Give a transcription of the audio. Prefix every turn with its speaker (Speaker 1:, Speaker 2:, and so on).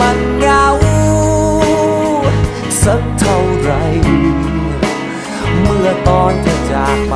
Speaker 1: มันเหงาสักเท่าไร เมื่อตอนจะจากไป